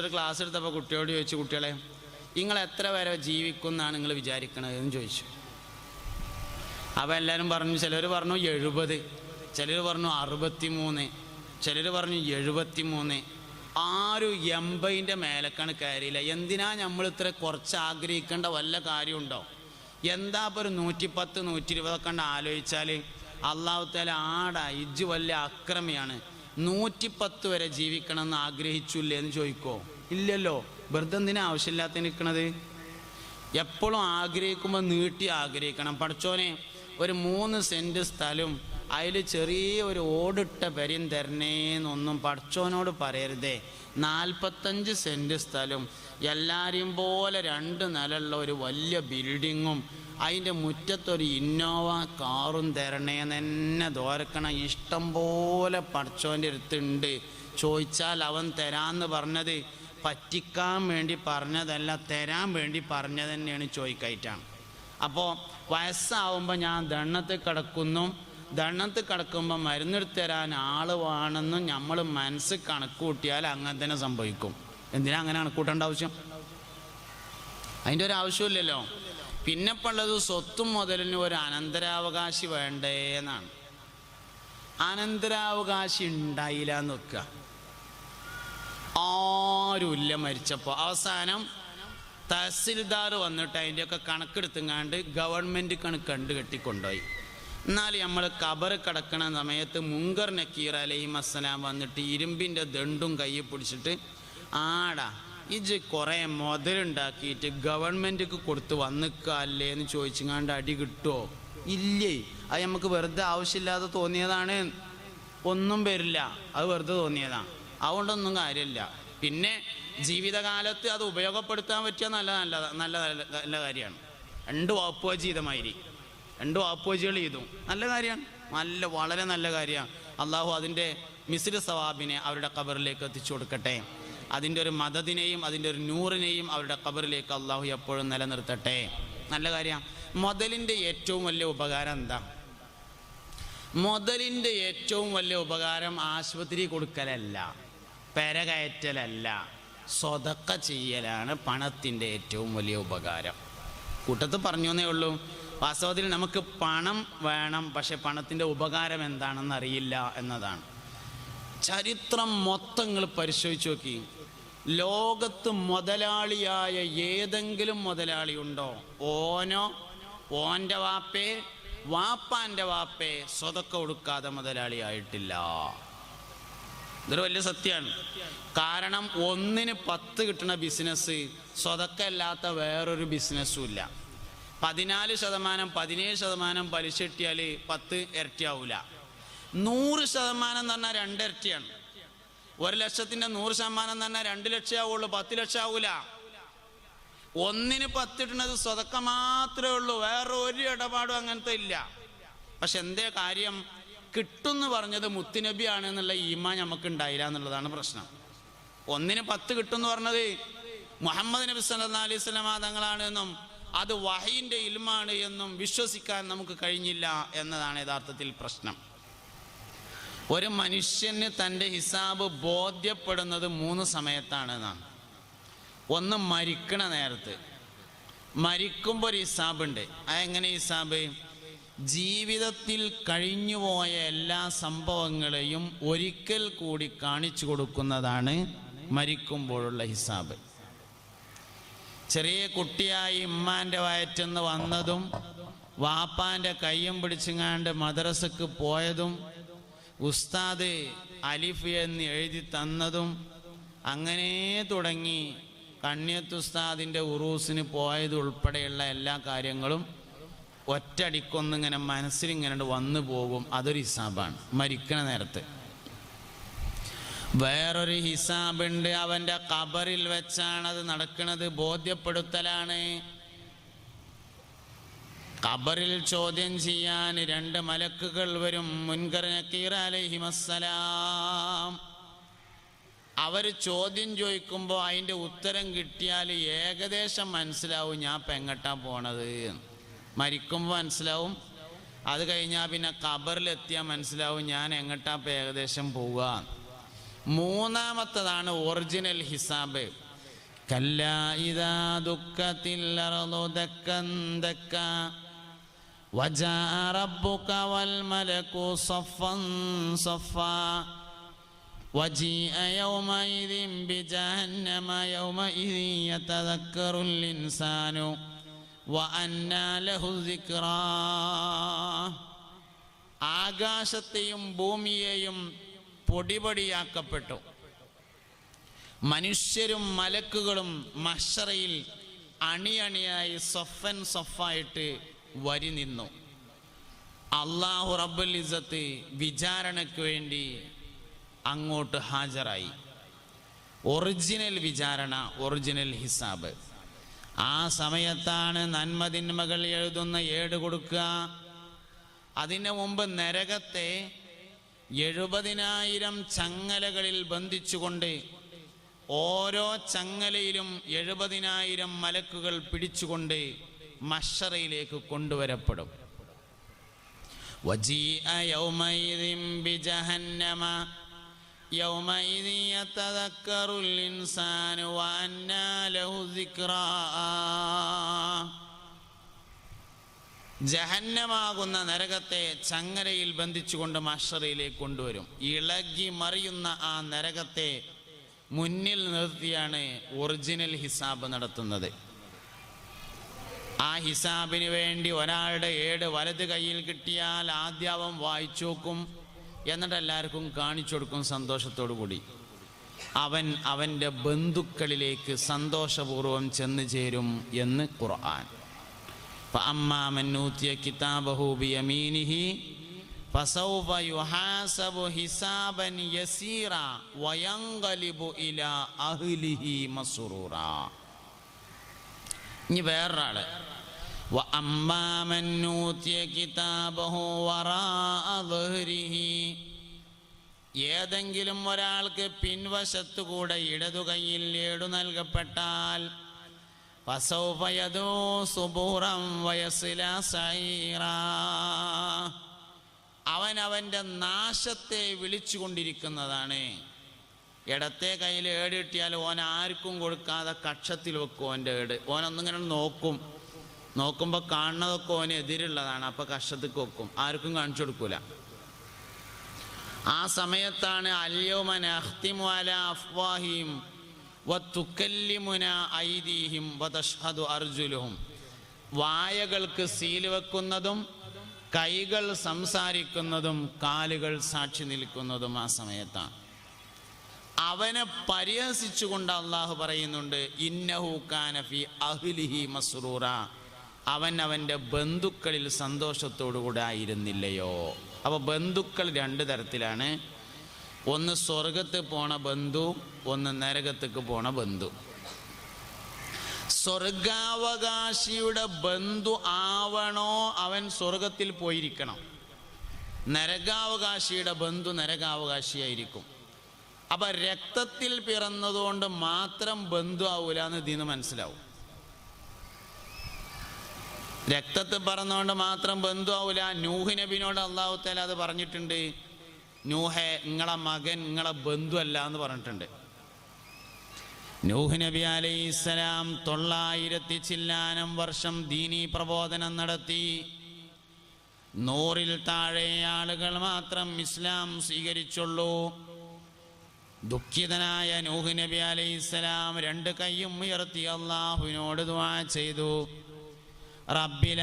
ഒരു ക്ലാസ് എടുത്തപ്പോൾ കുട്ടിയോട് ചോദിച്ചു കുട്ടികളെ നിങ്ങൾ എത്ര വരെ ജീവിക്കും എന്നാണ് നിങ്ങൾ വിചാരിക്കണത്? എന്ന് ചോദിച്ചു. അപ്പോൾ എല്ലാവരും പറഞ്ഞു ചിലർ പറഞ്ഞു എഴുപത് ചിലർ പറഞ്ഞു അറുപത്തി മൂന്ന് ചിലർ പറഞ്ഞു എഴുപത്തി മൂന്ന് ആരും എൺപതിന്റെ മേലക്കാണ് കയറിയില്ല. എന്തിനാ നമ്മൾ ഇത്ര കുറച്ച് ആഗ്രഹിക്കേണ്ട വല്ല കാര്യമുണ്ടോ? എന്താ ഇപ്പോൾ ഒരു നൂറ്റിപ്പത്ത് നൂറ്റി ഇരുപതൊക്കെ ആലോചിച്ചാൽ അള്ളാഹു ആടാ ഇജ്ജ് വലിയ അക്രമിയാണ്. നൂറ്റിപ്പത്ത് വരെ ജീവിക്കണം എന്ന് ആഗ്രഹിച്ചില്ലേ എന്ന് ചോദിക്കോ? ഇല്ലല്ലോ. വെറുതെ എന്തിനാ ആവശ്യമില്ലാത്ത നിൽക്കണത്? എപ്പോഴും ആഗ്രഹിക്കുമ്പോൾ നീട്ടി ആഗ്രഹിക്കണം. പഠിച്ചോനെ ഒരു മൂന്ന് സെന്റ് സ്ഥലം അതിൽ ചെറിയ ഒരു ഓടിട്ട പരിയും തരണേന്നൊന്നും പഠിച്ചോനോട് പറയരുതേ. നാൽപ്പത്തഞ്ച് സെന്റ് സ്ഥലം എല്ലാവരെയും പോലെ രണ്ട് നിലയുള്ള ഒരു വലിയ ബിൽഡിങ്ങും അതിന്റെ മുറ്റത്തൊരു ഇന്നോവ കാറും തരണേന്ന് തന്നെ ദോരക്കണം ഇഷ്ടം പോലെ പഠിച്ചോന്റെ അടുത്തുണ്ട്. ചോദിച്ചാൽ അവൻ തരാമെന്ന് പറഞ്ഞത് പറ്റിക്കാൻ വേണ്ടി പറഞ്ഞതല്ല തരാൻ വേണ്ടി പറഞ്ഞത് തന്നെയാണ് ചോദിക്കായിട്ടാണ്. അപ്പോൾ വയസ്സാവുമ്പോൾ ഞാൻ ദണ്ണത്തിൽ കിടക്കുന്നു. ദണ്ണത്തിൽ കിടക്കുമ്പോൾ മരുന്നെടുത്ത് തരാൻ ആൾ വേണമെന്നും നമ്മൾ മനസ്സ് കണക്ക് കൂട്ടിയാൽ അങ്ങനെ തന്നെ സംഭവിക്കും. എന്തിനാ അങ്ങനെ കണക്കൂട്ടേണ്ട ആവശ്യം? അതിന്റെ ഒരു ആവശ്യമില്ലല്ലോ. പിന്നെ പള്ളത് സ്വത്തും മുതലിന് ഒരു അനന്തരാവകാശി വേണ്ടേ എന്നാണ് അനന്തരാവകാശി ഉണ്ടായില്ല എന്ന് വെക്കുക. ആരുമില്ല മരിച്ചപ്പോൾ. അവസാനം തഹസിൽദാർ വന്നിട്ട് അതിന്റെയൊക്കെ കണക്കെടുത്തുങ്ങാണ്ട് ഗവൺമെന്റ് കണക്ക് കണ്ടു കെട്ടിക്കൊണ്ടുപോയി എന്നാൽ നമ്മൾ കബർ കിടക്കണ സമയത്ത് മുങ്കർ നക്കീർ അലൈഹി അസ്സലാം വന്നിട്ട് ഇരുമ്പിന്റെ ദണ്ടും കയ്യിൽ പിടിച്ചിട്ട് ആടാ ഇജ് കുറേ മുതലുണ്ടാക്കിയിട്ട് ഗവൺമെന്റിക്ക് കൊടുത്ത് വന്നിക്കല്ലേ എന്ന് ചോദിച്ചുങ്ങാണ്ട് അടി കിട്ടുമോ ഇല്ലേ. അത് നമുക്ക് വെറുതെ ആവശ്യമില്ലാതെ തോന്നിയതാണ്. ഒന്നും വരില്ല അത് വെറുതെ തോന്നിയതാണ് അതുകൊണ്ടൊന്നും കാര്യമില്ല. പിന്നെ ജീവിതകാലത്ത് അത് ഉപയോഗപ്പെടുത്താൻ പറ്റിയ നല്ല നല്ല നല്ല നല്ല കാര്യമാണ്. രണ്ട് വാപ്പുവ ചെയ്തമാതിരി. രണ്ട് വാപ്പുവജികൾ ചെയ്തു. നല്ല കാര്യമാണ്. നല്ല വളരെ നല്ല കാര്യമാണ്. അള്ളാഹു അതിന്റെ മിസ്ലി സവാബിനെ അവരുടെ കബറിലേക്ക് എത്തിച്ചു കൊടുക്കട്ടെ. അതിന്റെ ഒരു മതത്തിനെയും അതിന്റെ ഒരു നൂറിനെയും അവരുടെ കബറിലേക്ക് അള്ളാഹു എപ്പോഴും നിലനിർത്തട്ടെ. നല്ല കാര്യമാണ് മുതലിന്റെ ഏറ്റവും വലിയ ഉപകാരം എന്താ? മുതലിന്റെ ഏറ്റവും വലിയ ഉപകാരം ആശുപത്രി കൊടുക്കലല്ല പെരകയറ്റലല്ല സ്വതക്ക ചെയ്യലാണ് പണത്തിന്റെ ഏറ്റവും വലിയ ഉപകാരം. കൂട്ടത്ത് പറഞ്ഞേ ഉള്ളൂ വാസ്തവത്തിൽ നമുക്ക് പണം വേണം പക്ഷെ പണത്തിന്റെ ഉപകാരം എന്താണെന്ന് അറിയില്ല എന്നതാണ്. ചരിത്രം മൊത്തം നിങ്ങൾ പരിശോധിച്ച് നോക്കി. ലോകത്ത് മുതലാളിയായ ഏതെങ്കിലും മുതലാളി ഉണ്ടോ? ഓനോ ഓന്റെ വാപ്പേ വാപ്പാന്റെ വാപ്പേ സ്വതക്ക കൊടുക്കാതെ മുതലാളിയായിട്ടില്ല ഇതൊരു വലിയ സത്യമാണ് കാരണം ഒന്നിന് പത്ത് കിട്ടുന്ന ബിസിനസ് സ്വതക്കല്ലാത്ത വേറൊരു ബിസിനസ്സും ഇല്ല. പതിനാല് ശതമാനം പതിനേഴ് ശതമാനം പലിശ കിട്ടിയാൽ പത്ത് ഇരട്ടിയാവില്ല നൂറ് ശതമാനം എന്ന് പറഞ്ഞാൽ രണ്ടിരട്ടിയാണ് ഒരു ലക്ഷത്തിന്റെ നൂറ് ശതമാനം തന്നെ രണ്ട് ലക്ഷം ആവുള്ളൂ പത്ത് ലക്ഷം ആവൂല ഒന്നിന് പത്തിട്ടുന്നത് സ്വതക്ക മാത്രമേ ഉള്ളൂ വേറെ ഒരു ഇടപാടും അങ്ങനത്തെ ഇല്ല. പക്ഷെ എന്തേ കാര്യം? കിട്ടുമെന്ന് പറഞ്ഞത് മുത്തുനബിയാണ് എന്നുള്ള ഈമ നമുക്ക് ഉണ്ടായില്ല എന്നുള്ളതാണ് പ്രശ്നം. ഒന്നിന് പത്ത് കിട്ടുമെന്ന് പറഞ്ഞത് മുഹമ്മദ് നബി സല്ലാ അലൈഹി സ്വലമാതങ്ങളാണ് എന്നും അത് വഹീന്റെ ഇൽമാണ് എന്നും വിശ്വസിക്കാൻ നമുക്ക് കഴിഞ്ഞില്ല എന്നതാണ് യഥാർത്ഥത്തിൽ പ്രശ്നം. ഒരു മനുഷ്യന് തന്റെ ഹിസാബ് ബോധ്യപ്പെടുന്നത് മൂന്ന് സമയത്താണ് എന്നാണ് ഒന്ന് മരിക്കണ നേരത്ത്. മരിക്കുമ്പോൾ ഒരു ഹിസാബുണ്ട്. അതെങ്ങനെ ഹിസാബ്? ജീവിതത്തിൽ കഴിഞ്ഞുപോയ എല്ലാ സംഭവങ്ങളെയും ഒരിക്കൽ കൂടി കാണിച്ചു കൊടുക്കുന്നതാണ് മരിക്കുമ്പോഴുള്ള ഹിസാബ്. ചെറിയ കുട്ടിയായി ഉമ്മാന്റെ വയറ്റെന്ന് വന്നതും വാപ്പാന്റെ കയ്യും പിടിച്ചുങ്ങാണ്ട് മദ്രസക്ക് പോയതും ഉസ്താദ് അലിഫ് എന്ന് എഴുതി തന്നതും അങ്ങനെ തുടങ്ങി കണ്യത്ത് ഉസ്താദിന്റെ ഉറൂസിന് പോയത് ഉൾപ്പെടെയുള്ള എല്ലാ കാര്യങ്ങളും ഒറ്റടിക്കൊന്നിങ്ങനെ മനസ്സിലിങ്ങനെ വന്നു പോകും. അതൊരു ഹിസാബാണ്. മരിക്കണ നേരത്ത്. വേറൊരു ഹിസാബുണ്ട്. അവന്റെ കബറിൽ വെച്ചാണ് അത് നടക്കുന്നത് ബോധ്യപ്പെടുത്തലാണ്. കബറിൽ ചോദ്യം ചെയ്യാൻ രണ്ട് മലക്കുകൾ വരും. മുൻകർ നക്കീർ അലഹിമസ്സലാം. അവർ ചോദ്യം ചോദിക്കുമ്പോൾ അതിന്റെ ഉത്തരം കിട്ടിയാൽ ഏകദേശം മനസ്സിലാവും ഞാൻ പെങ്ങട്ടാ പോണത്? മരിക്കുമ്പോൾ മനസ്സിലാവും. അത് കഴിഞ്ഞാൽ പിന്നെ കബറിലെത്തിയാൽ മനസ്സിലാവും ഞാൻ എങ്ങട്ടാ ഇപ്പം ഏകദേശം പോവുക മൂന്നാമത്തതാണ് ഒറിജിനൽ ഹിസാബ്. കല്ല ഇതാ ദുഃഖത്തിൽ ദക്ക وجاء ربك والملك صفا صفا وجيء يومئذ بجهنم يومئذ يتذكر الإنسان وأنى له الذكرى ആകാശത്തെയും ഭൂമിയെയും പൊടിപൊടിയാക്കപ്പെട്ടു മനുഷ്യരും മലക്കുകളും മഷറയിൽ അണിയണിയായി സൊഫൻ സൊഫായിട്ട് വരി നിന്നു. അള്ളാഹു റബ്ബുൽ ഇസത്ത് വിചാരണയ്ക്ക് വേണ്ടി അങ്ങോട്ട് ഹാജരായി. ഒറിജിനൽ വിചാരണ ഒറിജിനൽ ഹിസാബ്. ആ സമയത്താണ് നന്മതിന്മകൾ എഴുതുന്ന ഏട് കൊടുക്കുക. അതിനു മുമ്പ് നരകത്തെ എഴുപതിനായിരം ചങ്ങലകളിൽ ബന്ധിച്ചുകൊണ്ട് ഓരോ ചങ്ങലയിലും എഴുപതിനായിരം മലക്കുകൾ പിടിച്ചുകൊണ്ട് മഷറയിലേക്ക് കൊണ്ടുവരപ്പെടും. ജഹന്നമാകുന്ന നരകത്തെ ചങ്ങരയിൽ ബന്ധിച്ചുകൊണ്ട് മഷറയിലേക്ക് കൊണ്ടുവരും. ഇളകി മറിയുന്ന ആ നരകത്തെ മുന്നിൽ നിർത്തിയാണ് ഒറിജിനൽ ഹിസാബ് നടത്തുന്നത്. ആ ഹിസാബിന് വേണ്ടി ഒരാളുടെ ഏട് വലത് കയ്യിൽ കിട്ടിയാൽ ആദ്യം അവൻ വായിച്ചു നോക്കും എന്നിട്ട് എല്ലാവർക്കും കാണിച്ചു കൊടുക്കും സന്തോഷത്തോടു കൂടി അവൻ അവൻ്റെ ബന്ധുക്കളിലേക്ക് സന്തോഷപൂർവ്വം ചെന്ന് ചേരും എന്ന് ഖുർആൻ فأما من أوتي كتابه بيمينه فسوف يحاسب حسابا يسيرا وينقلب إلى أهله مسرورا ഇനി വേറൊരാള് وأما من أوتي كتابه وراء ظهره ഏതെങ്കിലും ഒരാൾക്ക് പിൻവശത്തുകൂടെ ഇടതു കൈയിൽ ഏടു നൽകപ്പെട്ടാൽ فسوف يدعو صبورا ويصلى سعيرا അവൻ അവൻ്റെ നാശത്തെ വിളിച്ചുകൊണ്ടിരിക്കുന്നതാണ് ഇടത്തെ കയ്യിൽ ഏട് കിട്ടിയാൽ ഓൻ ആർക്കും കൊടുക്കാതെ കക്ഷത്തിൽ വെക്കും ഓൻ്റെ ഏട് ഓനൊന്നിങ്ങനെ നോക്കും നോക്കുമ്പോൾ കാണുന്നതൊക്കെ ഓന് എതിരുള്ളതാണ്. അപ്പോൾ കഷ്ടത്തിൽ വെക്കും. ആർക്കും കാണിച്ചു കൊടുക്കൂല. ആ സമയത്താണ് അല്യോമന ഐദീഹിം അർജുലുഹും. വായകൾക്ക് സീൽ വെക്കുന്നതും കൈകൾ സംസാരിക്കുന്നതും കാലുകൾ സാക്ഷി നിൽക്കുന്നതും ആ സമയത്താണ്. അവനെ പരിഹസിച്ചുകൊണ്ട് അള്ളാഹു പറയുന്നുണ്ട് ഇന്നഹു കാനഫി അഹ്ലിഹി മസ്റൂറ. അവൻ അവന്റെ ബന്ധുക്കളിൽ സന്തോഷത്തോടുകൂടെ ആയിരുന്നില്ലയോ? അപ്പോൾ ബന്ധുക്കൾ രണ്ട് തരത്തിലാണ്. ഒന്ന് സ്വർഗത്ത് പോണ ബന്ധു ഒന്ന് നരകത്തേക്ക് പോണ ബന്ധു. സ്വർഗാവകാശിയുടെ ബന്ധു ആവണോ അവൻ സ്വർഗത്തിൽ പോയിരിക്കണം. നരകാവകാശിയുടെ ബന്ധു നരകാവകാശിയായിരിക്കും. അപ്പൊ രക്തത്തിൽ പിറന്നതുകൊണ്ട് മാത്രം ബന്ധു ആവൂല എന്ന് ഇതിന് മനസ്സിലാവും. രക്തത്തിൽ പറഞ്ഞുകൊണ്ട് മാത്രം ബന്ധുവാവൂല. നൂഹ് നബിനോട് അള്ളാഹു തല അത് പറഞ്ഞിട്ടുണ്ട്. നൂഹെ നിങ്ങളെ മകൻ നിങ്ങളെ ബന്ധുവല്ല എന്ന് പറഞ്ഞിട്ടുണ്ട്. നൂഹ് നബി അലൈഹി ഇസ്ലാം തൊള്ളായിരത്തി ചില്ലാനം വർഷം ദീനി പ്രബോധനം നടത്തി. നൂറിൽ താഴെ ആളുകൾ മാത്രം ഇസ്ലാം സ്വീകരിച്ചുള്ളൂ. ദുഃഖിതനായ നൂഹ് നബി അലൈഹി ഇസ്ലാം രണ്ട് കൈയും ഉയർത്തി അള്ളാഹുവിനോട് ദുആ ചെയ്തു. റബ്ബില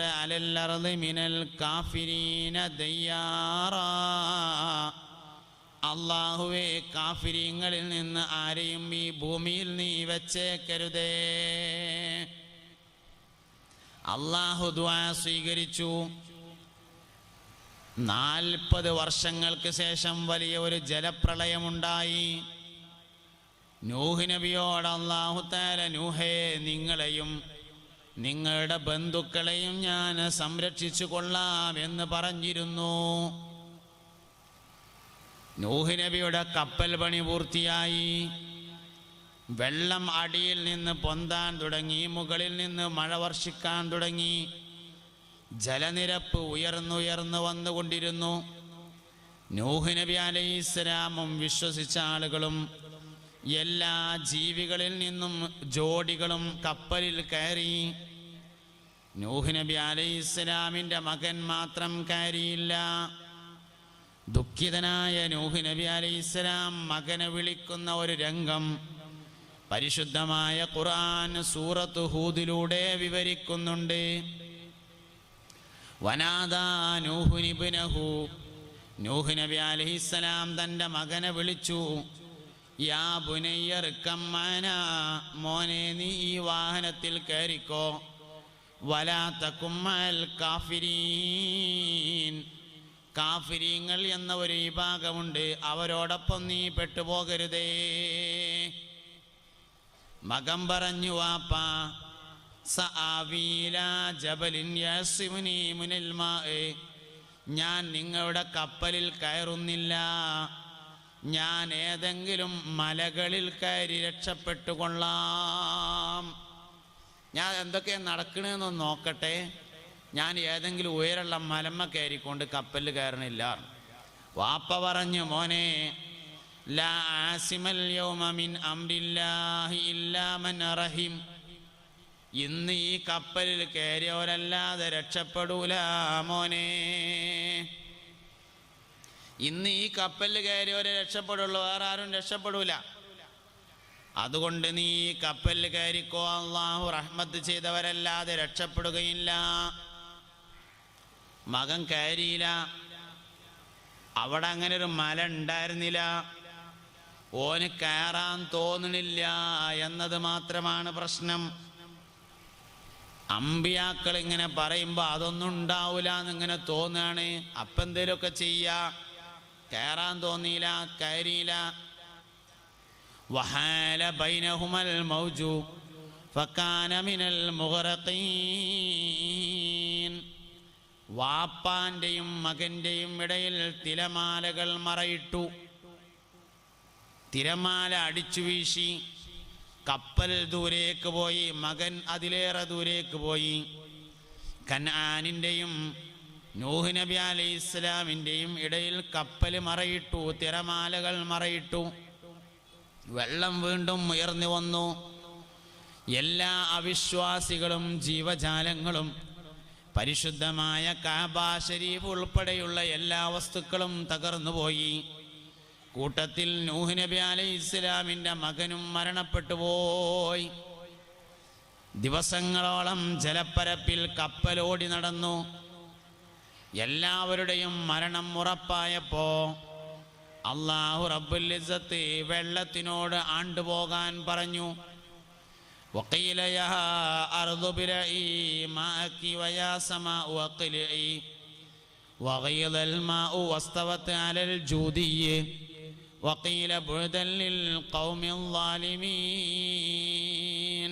അർളി മിനൽ കാഫിരീന ദയ്യാറാ. അള്ളാഹുവേ കാഫിരിങ്ങളിൽ നിന്ന് ആരെയും ഈ ഭൂമിയിൽ നീ വച്ചേക്കരുതേ. അള്ളാഹു ദ്വാ സ്വീകരിച്ചു. നാൽപ്പത് വർഷങ്ങൾക്ക് ശേഷം വലിയ ഒരു ജലപ്രളയമുണ്ടായി. നൂഹ് നബിയോട് അള്ളാഹു താല നൂഹേ നിങ്ങളെയും നിങ്ങളുടെ ബന്ധുക്കളെയും ഞാൻ സംരക്ഷിച്ചു കൊള്ളാം എന്ന് പറഞ്ഞിരുന്നു. നൂഹ് നബിയുടെ കപ്പൽ പണി പൂർത്തിയായി. വെള്ളം അടിയിൽ നിന്ന് പൊന്താൻ തുടങ്ങി മുകളിൽ നിന്ന് മഴ വർഷിക്കാൻ തുടങ്ങി. ജലനിരപ്പ് ഉയർന്നുയർന്നു വന്നുകൊണ്ടിരുന്നു. നൂഹ് നബി വിശ്വസിച്ച ആളുകളും എല്ലാ ജീവികളിൽ നിന്നും ജോഡികളും കപ്പലിൽ കയറി. നൂഹ് നബി അലൈഹിസ്സലാമിന്റെ മകൻ മാത്രം കയറിയില്ല. ദുഃഖിതനായ നൂഹ് നബി അലൈഹിസ്സലാം മകനെ വിളിക്കുന്ന ഒരു രംഗം പരിശുദ്ധമായ ഖുർആൻ സൂറത്ത് ഹൂദിലൂടെ വിവരിക്കുന്നുണ്ട്. വനാദാ നൂഹ് നബി അലൈഹിസ്സലാം തന്റെ മകനെ വിളിച്ചു. യാ പുനയ്യർക്കമ്മന മോനെ നീ ഈ വാഹനത്തിൽ കയറിക്കോ. വലാത്ത കുമ്മൽ കാഫിരീൻ. കാഫിരീങ്ങൾ എന്ന ഒരു വിഭാഗമുണ്ട് അവരോടൊപ്പം നീ പെട്ടുപോകരുതേ. മകം പറഞ്ഞു വാപ്പ. ഞാൻ നിങ്ങളുടെ കപ്പലിൽ കയറുന്നില്ല. ഞാൻ ഏതെങ്കിലും മലകളിൽ കയറി രക്ഷപ്പെട്ടുകൊള്ളാം. ഞാൻ എന്തൊക്കെ നടക്കണമെന്ന് നോക്കട്ടെ. ഞാൻ ഏതെങ്കിലും ഉയരമുള്ള മലമ്മ കയറിക്കൊണ്ട് കപ്പലിൽ കയറണില്ല. വാപ്പ പറഞ്ഞു മോനെ ഇന്ന് ഈ കപ്പലിൽ കയറിയവരല്ലാതെ രക്ഷപ്പെടൂല മോനെ. ഇന്ന് ഈ കപ്പലിൽ കയറിയവരെ രക്ഷപ്പെടുള്ളൂ വേറെ ആരും രക്ഷപ്പെടൂല. അതുകൊണ്ട് നീ ഈ കപ്പലിൽ കയറിക്കോ അള്ളാഹു റഹ്മത്ത് ചെയ്തവരല്ലാതെ രക്ഷപ്പെടുകയില്ല. മകൻ കയറിയില്ല. അവിടെ അങ്ങനെ ഒരു മല ഉണ്ടായിരുന്നില്ല. ഓന് കയറാൻ തോന്നണില്ല എന്നത് മാത്രമാണ് പ്രശ്നം. അമ്പിയാക്കൾ ഇങ്ങനെ പറയുമ്പോൾ അതൊന്നും ഉണ്ടാവില്ല എന്നിങ്ങനെ തോന്നുകയാണ് അപ്പം എന്തേലുമൊക്കെ ചെയ്യാ. കയറാൻ തോന്നിയില്ല കയറിയില്ല. വഹാല ബൈനഹുമൽ മൗജു ഫക്കാന മിനൽ വാപ്പാന്റെയും മകന്റെയും ഇടയിൽ തിരമാലകൾ മറയിട്ടു. തിരമാല അടിച്ചു വീശി കപ്പൽ ദൂരേക്ക് പോയി മകൻ അതിലേറെ ദൂരേക്ക് പോയി. കനാനിന്റെയും നൂഹ് നബി അലൈഹി ഇസ്ലാമിന്റെയും ഇടയിൽ കപ്പൽ മറയിട്ടു തിരമാലകൾ മറയിട്ടു. വെള്ളം വീണ്ടും ഉയർന്നു വന്നു. എല്ലാ അവിശ്വാസികളും ജീവജാലങ്ങളും പരിശുദ്ധമായ കാബ ഷരീഫ് ഉൾപ്പെടെയുള്ള എല്ലാ വസ്തുക്കളും തകർന്നുപോയി കൂട്ടത്തിൽ നൂഹ് നബി അലൈഹി ഇസ്ലാമിന്റെ മകനും മരണപ്പെട്ടു പോയി. ദിവസങ്ങളോളം ജലപ്പരപ്പിൽ കപ്പലോടി നടന്നു. എല്ലാവരുടെയും മരണം ഉറപ്പായപ്പോ അള്ളാഹു റബ്ബുൽ ഇസ്സത്ത് വെള്ളത്തിനോട് ആണ്ടുപോകാൻ പറഞ്ഞു وقيل يا أرض ابلعي ماءك ويا سماء اقلعي وغيض الماء واستوت على الجودي وقيل بعدا للقوم الظالمين